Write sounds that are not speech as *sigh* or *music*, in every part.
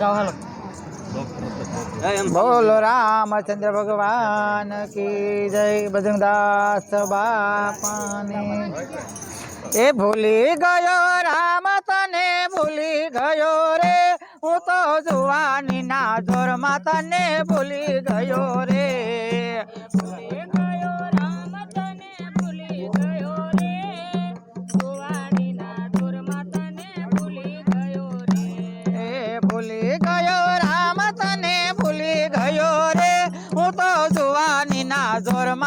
ગાવ હાલો. બોલો રામચંદ્ર ભગવાન કી જય બજરંગદાસ બાપાની. એ ભૂલી ગયો રામ, તને ભૂલી ગયો રે. હું તો જુવાની ના જોર તને ભૂલી ગયો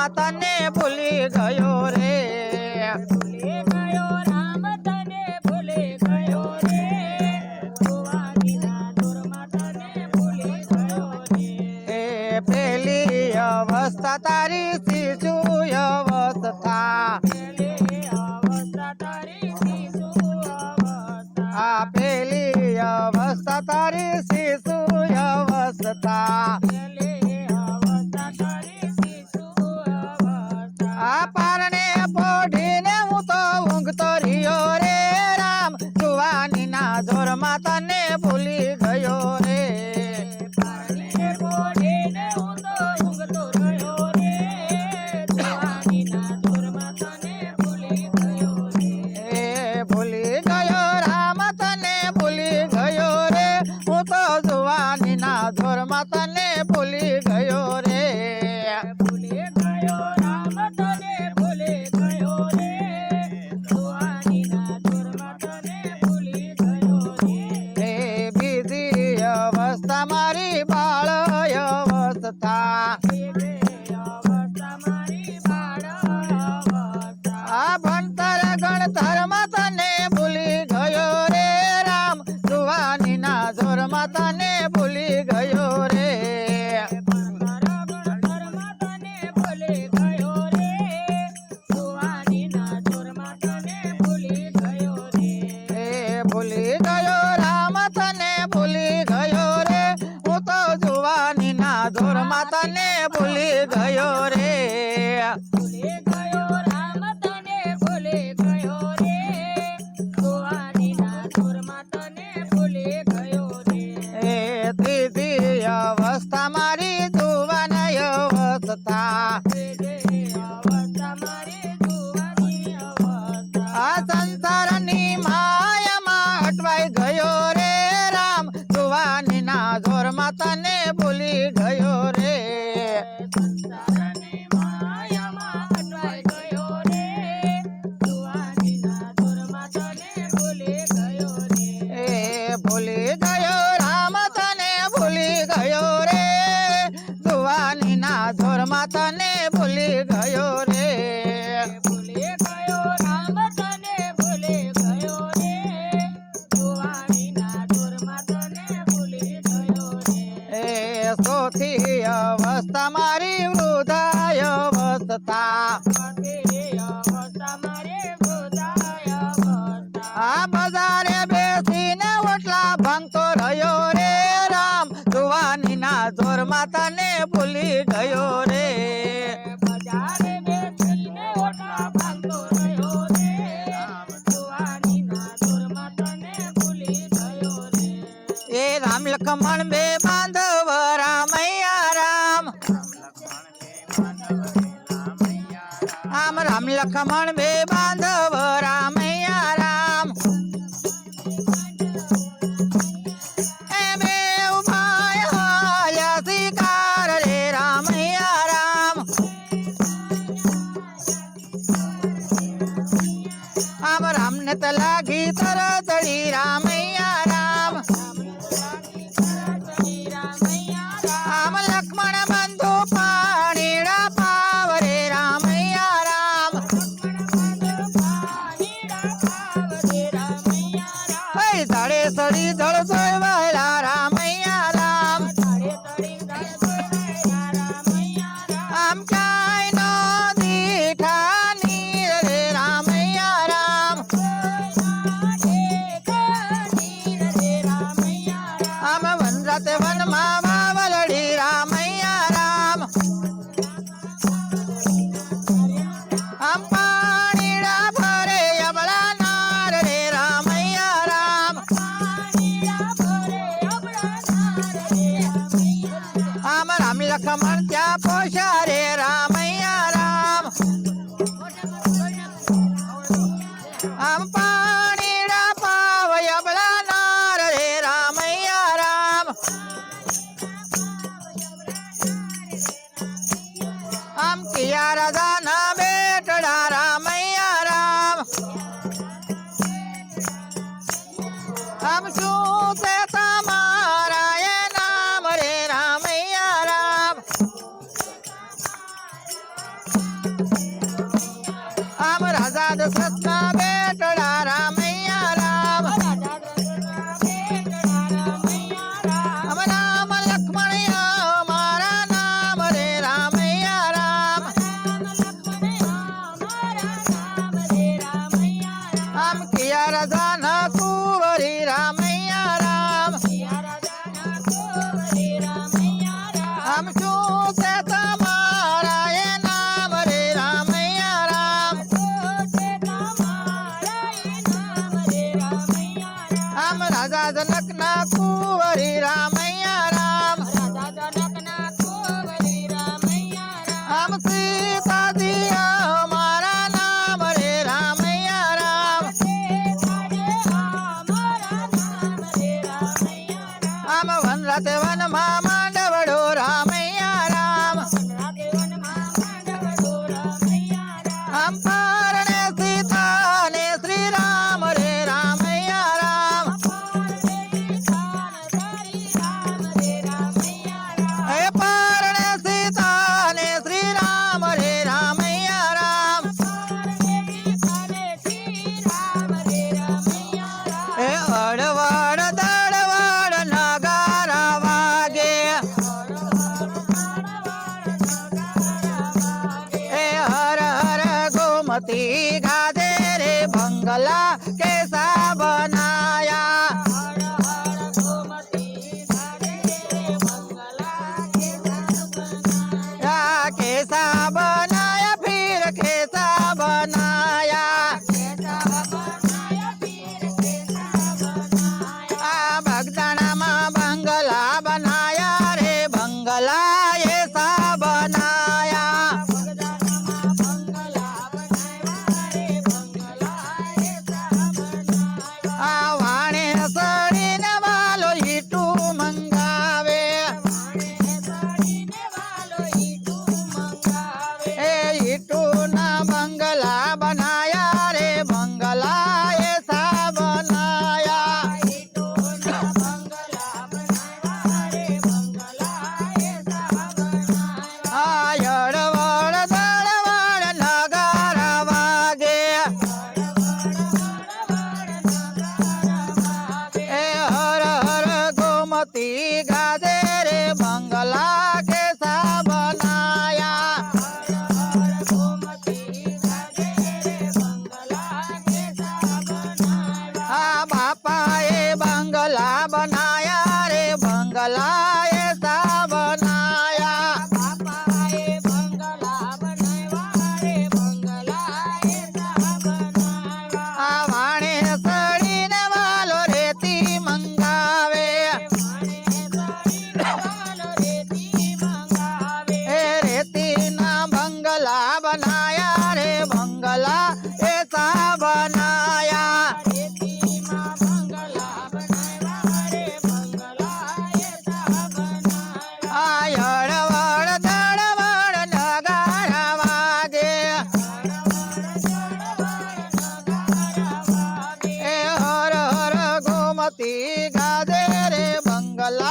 মাতানে বলি গ 哎，对哟。ચોથી અવસ્થા મારી વૃદ્ધાય અવસ્થા આ બજારે બેસીને ઓટલા ભંગતો રહ્યો રે રામ. જુવાની ના જોર માતાને ભૂલી ગયો રે લખમણ બે બાંધવ Georgia. mama, one rat, one mama. Alcalá. ಮತಿ ಗಾದೆ ರೇ ಮಂಗಲ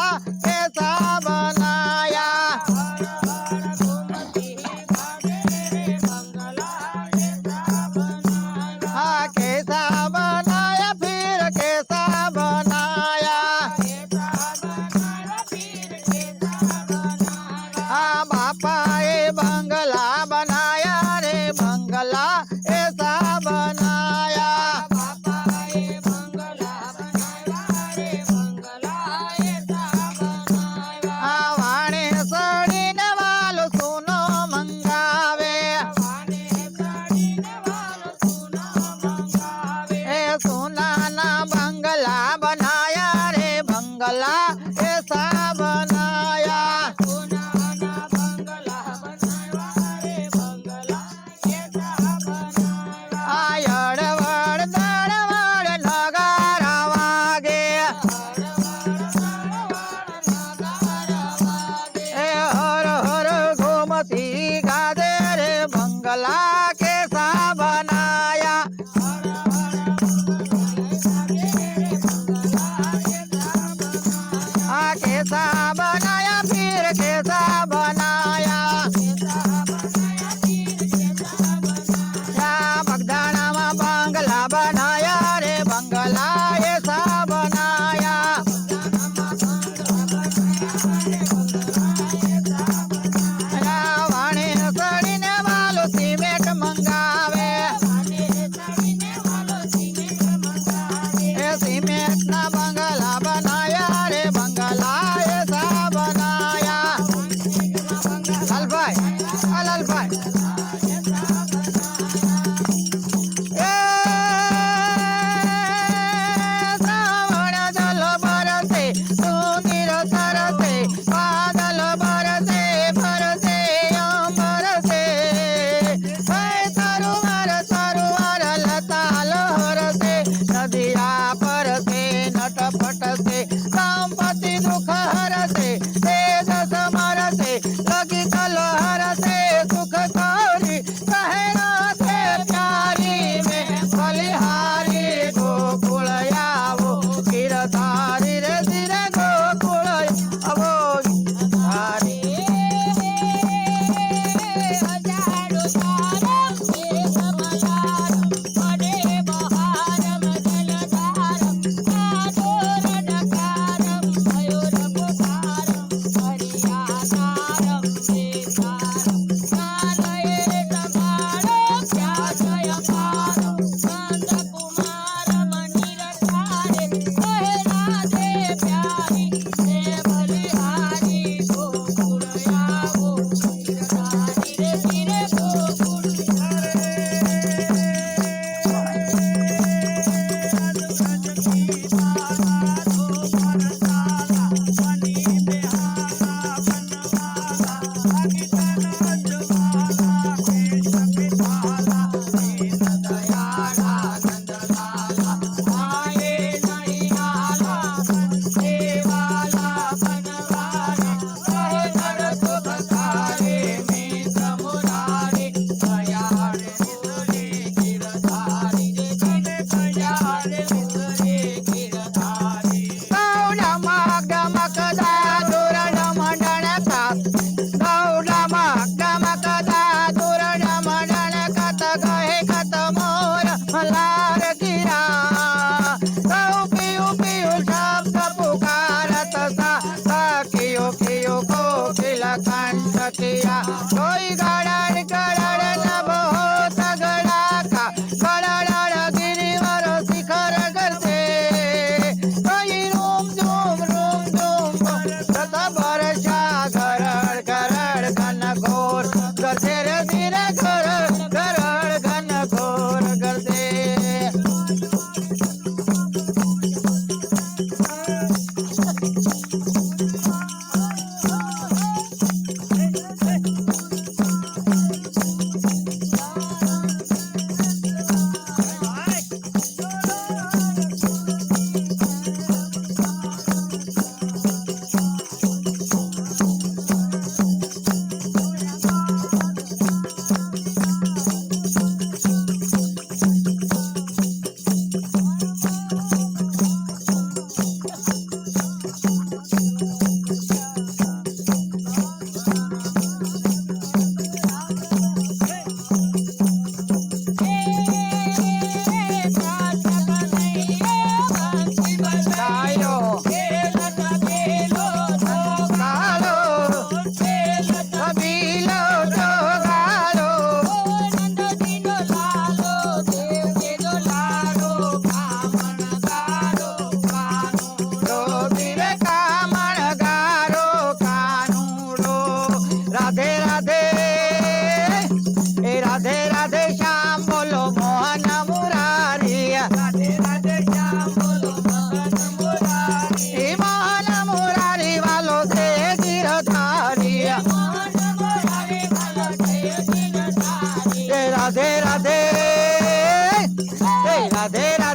Bye. verdadeira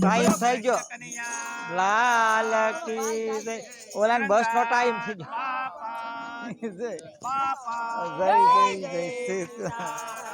ટાઈમ થઈ ગયો. લાલ કી ઓલા બસ નો ટાઈમ થઈ ગયો. *laughs* જય જય જય